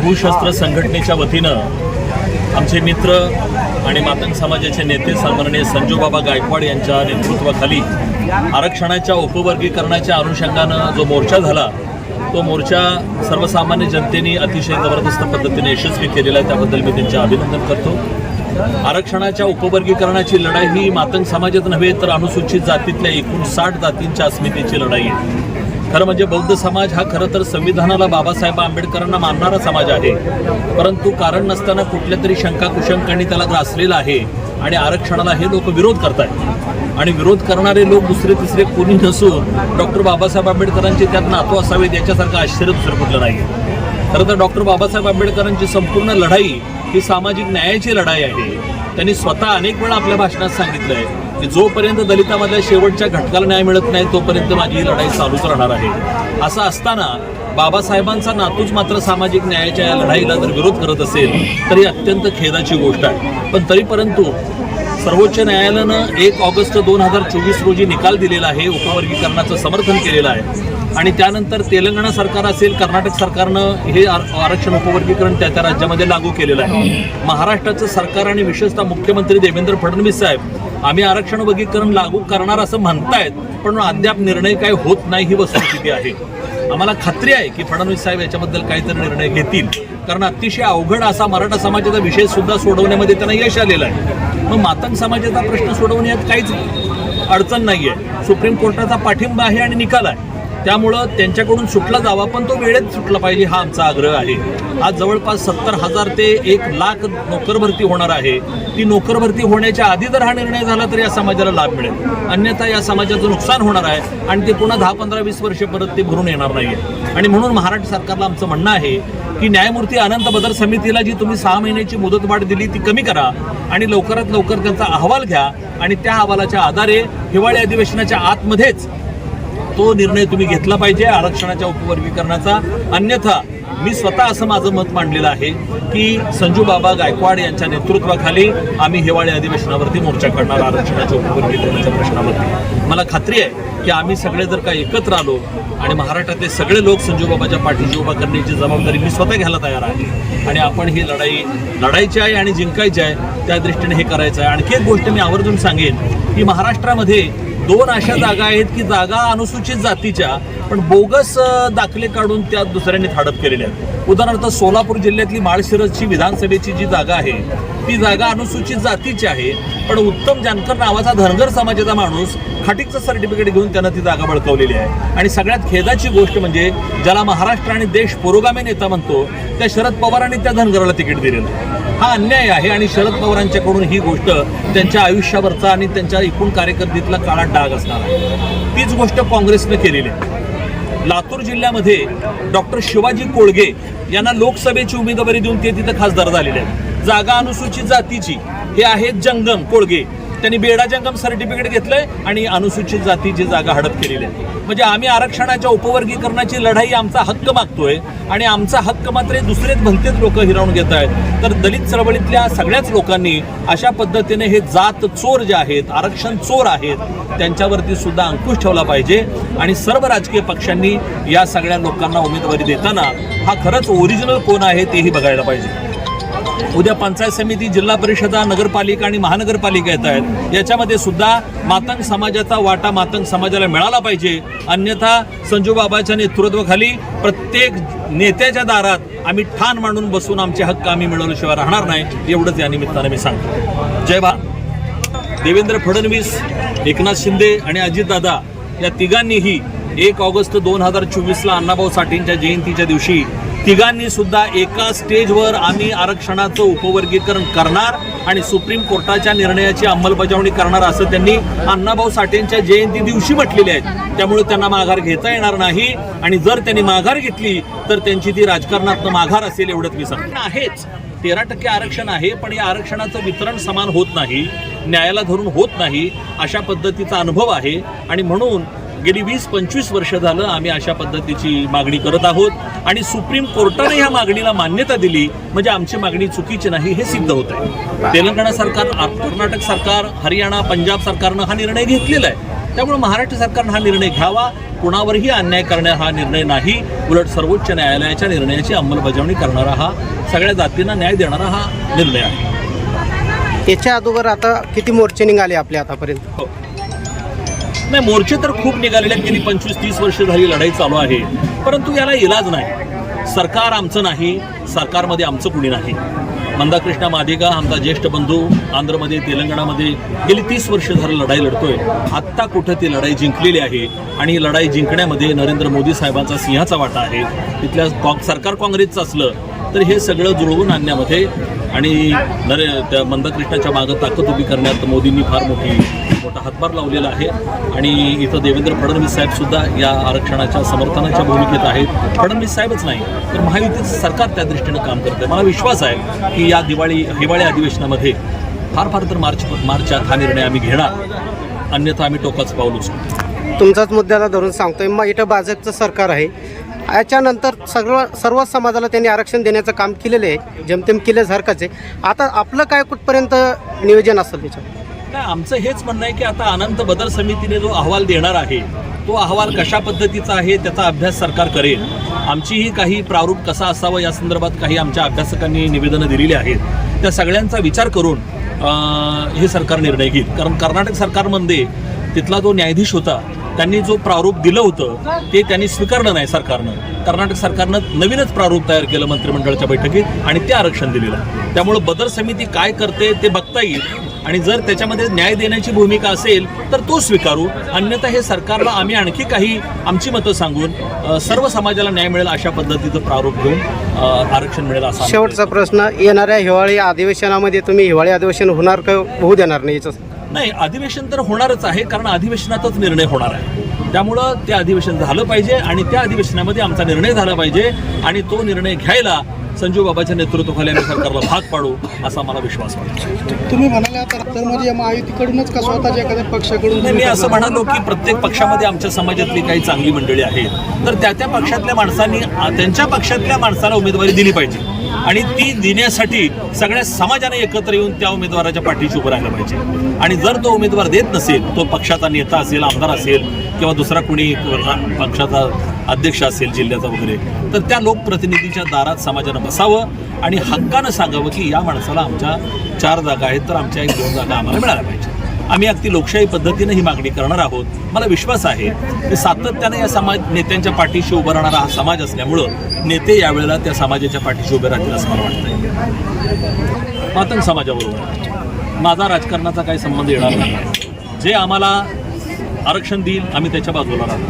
लघुशस्त्र संघटनेच्या वतीनं आमचे मित्र आणि मातंग समाजाचे नेते सन्माननीय संजूबाबा गायकवाड यांच्या नेतृत्वाखाली आरक्षणाच्या उपवर्गीकरणाच्या अनुषंगानं जो मोर्चा झाला तो मोर्चा सर्वसामान्य जनतेने अतिशय जबरदस्त पद्धतीने यशस्वी केलेला आहे. त्याबद्दल मी त्यांचे अभिनंदन करतो. आरक्षणाच्या उपवर्गीकरणाची लढाई ही मातंग समाजात नव्हे तर अनुसूचित जातीतल्या एकूण साठ जातींच्या अस्मितेची लढाई आहे. खरं म्हणजे बौद्ध समाज हा खरं तर संविधानाला बाबासाहेब आंबेडकरांना मानणारा समाज आहे. परंतु कारण नसताना कुठल्या तरी शंका कुशंकांनी त्याला ग्रासलेला आहे आणि आरक्षणाला हे लोक विरोध करतायत. आणि विरोध करणारे लोक दुसरे तिसरे कोणी नसून डॉक्टर बाबासाहेब आंबेडकरांचे त्यात नातू असावेत याच्यासारखं आश्चर्य दुसरं कुठलं नाही खरं तर डॉक्टर बाबासाहेब आंबेडकरांची संपूर्ण लढाई ही सामाजिक न्यायाची लढाई आहे. त्यांनी स्वतः अनेक वेळा आपल्या भाषणात सांगितलं आहे की जोपर्यंत दलितामधल्या शेवटच्या घटकाला न्याय मिळत नाही तोपर्यंत माझी ही लढाई चालूच राहणार आहे. असं असताना बाबासाहेबांचा नातूच मात्र सामाजिक न्यायाच्या या लढाईला जर विरोध करत असेल तर ही अत्यंत खेदाची गोष्ट आहे. पण तरी परंतु सर्वोच्च न्यायालयानं एक ऑगस्ट दोन हजार चोवीस रोजी निकाल दिलेला आहे उपवर्गीकरणाचं समर्थन केलेलं आहे. आणि त्यानंतर तेलंगणा सरकार असेल कर्नाटक सरकारनं हे आर- आरक्षण उपवर्गीकरण त्या त्या राज्यामध्ये लागू केलेलं आहे. महाराष्ट्राचं सरकार आणि विशेषतः मुख्यमंत्री देवेंद्र फडणवीस साहेब आम्ही आरक्षण वर्गीकरण लागू करणार असं म्हणतायत पण अद्याप निर्णय काय होत नाही ही वस्तुस्थिती आहे. आम्हाला खात्री आहे की फडणवीस साहेब याच्याबद्दल काहीतरी निर्णय घेतील. कारण अतिशय अवघड असा मराठा समाजाचा विषय सुद्धा सोडवण्यामध्ये त्यांना यश आलेलं आहे. मग मातंग समाजाचा प्रश्न सोडवण्यात काहीच अडचण नाही आहे सुप्रीम कोर्टाचा पाठिंबा आहे आणि निकाल आहे. त्यामुळं त्यांच्याकडून सुटला जावा पण तो वेळेत सुटला पाहिजे हा आमचा आग्रह आहे. आज जवळपास सत्तर हजार ते एक लाख नोकर भरती होणार आहे. ती नोकर भरती होण्याच्या आधी जर हा निर्णय झाला तर या समाजाला लाभ मिळेल. अन्यथा या समाजाचं नुकसान होणार आहे आणि ते पुन्हा दहा पंधरा वीस वर्षे परत ते भरून येणार नाही आहे आणि म्हणून महाराष्ट्र सरकारला आमचं म्हणणं आहे की न्यायमूर्ती अनंत बदर समितीला जी तुम्ही सहा महिन्याची मुदतवाढ दिली ती कमी करा आणि लवकरात लवकर त्यांचा अहवाल घ्या आणि त्या अहवालाच्या आधारे हिवाळी अधिवेशनाच्या आतमध्येच तो निर्णय तुम्ही घेतला पाहिजे आरक्षणाच्या उपवर्गीकरणाचा. अन्यथा मी स्वतः असं माझं मत मांडलेलं आहे की संजू बाबा गायकवाड यांच्या नेतृत्वाखाली आम्ही हिवाळी अधिवेशनावरती मोर्चा करणार आरक्षणाच्या उपवर्गीकरणाच्या प्रश्नावरती. मला खात्री आहे की आम्ही सगळे जर का एकत्र आलो आणि महाराष्ट्रातले सगळे लोक संजू बाबाच्या पाठीशी उभा करण्याची जबाबदारी मी स्वतः घ्यायला तयार आहे आणि आपण ही लढाई लढायची आहे आणि जिंकायची आहे त्या दृष्टीने हे करायचं आहे. आणखी एक गोष्ट मी आवर्जून सांगेन की महाराष्ट्रामध्ये दोन अशा जागा आहेत की जागा अनुसूचित जातीच्या पण बोगस दाखले काढून त्या दुसऱ्यांनी थाडप केलेल्या आहेत. उदाहरणार्थ सोलापूर जिल्ह्यातली माळशिरसची विधानसभेची जी जागा आहे ती जागा अनुसूचित जातीची आहे पण उत्तम जानकर नावाचा धनगर समाजाचा माणूस खाटीकचं सर्टिफिकेट घेऊन त्यानं ती जागा बळकवलेली आहे. आणि सगळ्यात खेदाची गोष्ट म्हणजे ज्याला महाराष्ट्र आणि देश पुरोगामी नेता म्हणतो त्या शरद पवारांनी त्या धनगराला तिकीट दिलेलं आहे. हा अन्याय आहे आणि शरद पवारांच्याकडून ही गोष्ट त्यांच्या आयुष्यावरचा आणि त्यांच्या एकूण कार्यकर्दीतला काळा डाग असणार आहे. तीच गोष्ट काँग्रेसनं केलेली आहे. लातूर जिल्ह्यामध्ये डॉक्टर शिवाजी कोळगे यांना लोकसभेची उमेदवारी देऊन ते तिथं खासदार झालेले आहेत. जागा अनुसूचित जातीची हे आहेत जंगम कोळगे. त्यांनी बेडा जंगम सर्टिफिकेट घेतलंय आणि अनुसूचित जातीची जागा हडप केलेली आहे. म्हणजे आम्ही आरक्षणाच्या उपवर्गीकरणाची लढाई आमचा हक्क मागतोय आणि आमचा हक्क मात्र दुसरेच भलतेच लोक हिरावून घेत आहेत. तर दलित चळवळीतल्या सगळ्याच लोकांनी अशा पद्धतीने हे जात चोर जे आहेत आरक्षण चोर आहेत त्यांच्यावरती सुद्धा अंकुश ठेवला पाहिजे आणि सर्व राजकीय पक्षांनी या सगळ्या लोकांना उमेदवारी देताना हा खरंच ओरिजिनल कोण आहे तेही बघायला पाहिजे. उद्या पंचायत समिती जिल्हा परिषदा नगरपालिका आणि महानगरपालिका येत आहेत. याच्यामध्ये सुद्धा मातंग समाजाचा वाटा मातंग समाजाला मिळाला पाहिजे. अन्यथा संजूबाबाच्या नेतृत्वाखाली प्रत्येक नेत्याच्या दारात आम्ही ठाण मांडून बसून आमचे हक्क आम्ही मिळवल्याशिवाय राहणार नाही एवढंच या निमित्तानं मी सांगतो. जय भा देवेंद्र फडणवीस एकनाथ शिंदे आणि अजितदादा या तिघांनीही एक ऑगस्ट दोन हजार चोवीसला अण्णाभाऊ साठेंच्या जयंतीच्या दिवशी तिघांनी सुद्धा एका स्टेजवर आम्ही आरक्षणाचं उपवर्गीकरण करणार आणि सुप्रीम कोर्टाच्या निर्णयाची अंमलबजावणी करणार असं त्यांनी अण्णाभाऊ साठेंच्या जयंती दिवशी म्हटलेले आहेत. त्यामुळे त्यांना माघार घेता येणार नाही आणि जर त्यांनी माघार घेतली तर त्यांची ती राजकारणातनं माघार असेल एवढंच मी सांगतो. आहेच. तेरा टक्के आरक्षण आहे पण या आरक्षणाचं वितरण समान होत नाही न्यायाला धरून होत नाही अशा पद्धतीचा अनुभव आहे. आणि म्हणून गेली वीस पंचवीस वर्ष झालं आम्ही अशा पद्धतीची मागणी करत आहोत आणि सुप्रीम कोर्टाने ह्या मागणीला मान्यता दिली. म्हणजे आमची मागणी चुकीची नाही हे सिद्ध होत आहे तेलंगणा सरकार कर्नाटक सरकार हरियाणा पंजाब सरकारनं हा निर्णय घेतलेला आहे. त्यामुळे महाराष्ट्र सरकारनं हा निर्णय घ्यावा. कुणावरही अन्याय करण्या हा निर्णय नाही. उलट सर्वोच्च न्यायालयाच्या निर्णयाची अंमलबजावणी करणारा हा सगळ्या जातींना न्याय देणारा हा निर्णय आहे. याच्या अगोदर आता किती मोर्चे निघाले आपले आतापर्यंत? हो. नाही मोर्चे तर खूप निघालेले आहेत. गेली पंचवीस तीस वर्ष झाली लढाई चालू आहे. परंतु याला इलाज नाही. सरकार आमचं नाही. सरकारमध्ये आमचं कुणी नाही. मंदाकृष्णा मादिगा आमचा ज्येष्ठ बंधू आंध्रमध्ये तेलंगणामध्ये गेली तीस वर्ष झालं लढाई लढतोय. आत्ता कुठं ती लढाई जिंकलेली आहे आणि ही लढाई जिंकण्यामध्ये नरेंद्र मोदी साहेबांचा सिंहाचा वाटा आहे. तिथल्या कॉ सरकार काँग्रेसचं असलं तर हे सगळं जुळवून आणण्यामध्ये आणि नरे त्या मंदकृष्णाच्या मागं ताकद उभी करण्यात मोदींनी फार मोठी मोठा हातभार लावलेला आहे. आणि इथं देवेंद्र फडणवीस साहेब सुद्धा या आरक्षणाच्या समर्थनाच्या भूमिकेत आहेत. फडणवीस साहेबच नाही तर महायुतीचं सरकार त्या दृष्टीनं काम करतं मला विश्वास आहे की या दिवाळी हिवाळी अधिवेशनामध्ये फार फार तर मार्च मार्चात हा निर्णय आम्ही घेणार. अन्यथा आम्ही टोकाच पाऊल उचलू. तुमचाच मुद्द्याला धरून सांगतोय. मग इथं भाजपचं सरकार आहे. याच्यानंतर सर्व सर्व समाजाला त्यांनी आरक्षण देण्याचं काम केलेलं आहे. जमतेम केल्यासारखंच आहे. आता आपलं काय कुठपर्यंत नियोजन असेल त्याच्यात? नाही आमचं हेच म्हणणं आहे की आता अनंत बदल समितीने जो अहवाल देणार आहे तो अहवाल कशा पद्धतीचा आहे त्याचा अभ्यास सरकार करेल. आमचीही काही प्रारूप कसा असावं या संदर्भात काही आमच्या अभ्यासकांनी निवेदनं दिलेली आहेत. त्या सगळ्यांचा विचार करून हे सरकार निर्णय घेईल. कारण कर्नाटक सरकारमध्ये तिथला जो न्यायाधीश होता त्यांनी जो प्रारूप दिलं होतं ते त्यांनी स्वीकारलं नाही सरकारनं. कर्नाटक सरकारनं नवीनच प्रारूप तयार केलं मंत्रिमंडळाच्या बैठकीत आणि ते आरक्षण दिलेलं त्यामुळं बदल समिती काय करते ते बघता येईल. आणि जर त्याच्यामध्ये न्याय देण्याची भूमिका असेल तर तो स्वीकारू. अन्यथा हे सरकारला आम्ही आणखी काही आमची मतं सांगून सर्व समाजाला न्याय मिळेल अशा पद्धतीचं प्रारूप घेऊन आरक्षण मिळेल असा शेवटचा प्रश्न येणाऱ्या हिवाळी अधिवेशनामध्ये तुम्ही हिवाळी अधिवेशन होणार का? होऊ देणार नाही याचं. नाही अधिवेशन तर होणारच आहे कारण अधिवेशनातच निर्णय होणार आहे. त्यामुळं ते अधिवेशन झालं पाहिजे आणि त्या अधिवेशनामध्ये आमचा निर्णय झाला पाहिजे आणि तो निर्णय घ्यायला संजू बाबाच्या नेतृत्वाखाली आम्ही सरकारला भाग पाडू असा मला विश्वास वाटतो तुम्ही म्हणाले आता तर मध्ये महायुतीकडूनच का स्वतःच्या एखाद्या पक्षाकडून मी असं म्हणालो की प्रत्येक पक्षामध्ये आमच्या समाजातली काही चांगली मंडळी आहेत. तर त्या त्या पक्षातल्या माणसांनी त्यांच्या पक्षातल्या माणसाला उमेदवारी दिली पाहिजे. आणि ती देण्यासाठी सगळ्या समाजाने एकत्र येऊन त्या उमेदवाराच्या पाठीशी उभं राहिलं पाहिजे. आणि जर तो उमेदवार देत नसेल तो पक्षाचा नेता असेल आमदार असेल किंवा दुसरा कोणी पक्षाचा अध्यक्ष असेल जिल्ह्याचा वगैरे तर त्या लोकप्रतिनिधीच्या दारात समाजानं बसावं आणि हक्कानं सांगावं की या माणसाला आमच्या चार जागा आहेत तर आमच्या एक दोन जागा आम्हाला मिळाल्या पाहिजे आम्ही अगदी लोकशाही पद्धतीनं ही मागणी करणार आहोत. मला विश्वास आहे की सातत्यानं या समाज नेत्यांच्या पाठीशी उभं राहणारा हा समाज असल्यामुळं नेते यावेळेला त्या समाजाच्या पाठीशी उभे राहतील असं मला वाटतं मातंग समाजाबरोबर. माझा राजकारणाचा काही संबंध येणार नाही जे आम्हाला आरक्षण देईल आम्ही त्याच्या बाजूला राहतो